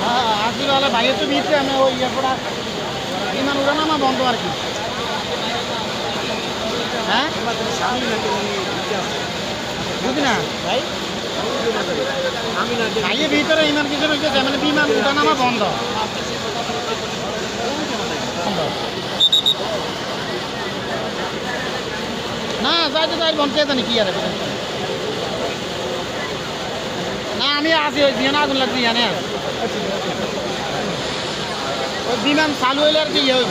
হ্যাঁ আসবি তাহলে তো দিচ্ছে আমি ওই এয়ারপোর্ট বিমান উড়ানামা বন্ধ আর কি হ্যাঁ বুঝি না ভাই ভাইয়ের ভিতরে ইমান কিছু রয়েছে মানে বিমান উঠানামা বন্ধ বন্ধ না যাইতে যাই বন্ধ কে জানি কি আর না, আমি আছি, ওই বিমান আগুন লাগবে জানে ওই বিমান চালু হইলে আর কি ইয়ে হইব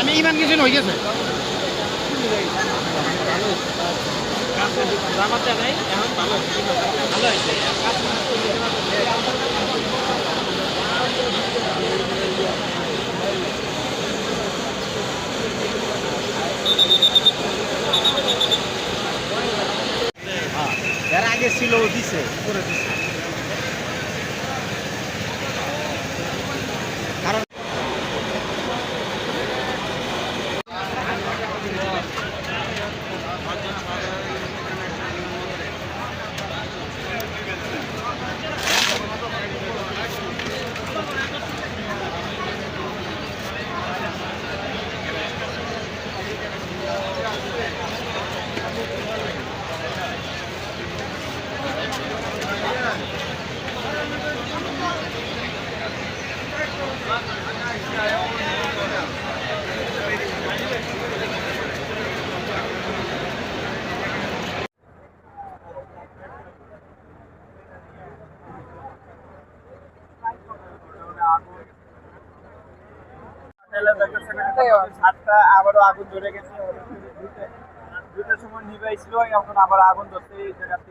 আমি ইমান কিছু হয়ে গেছে এর আগে ছিল ও দিছে করে দিছে সাতটা আবারও আগুন ধরে গেছে। দুটার সময় নিভাইছিল এখন আবার আগুন ধরতে এই জায়গাতে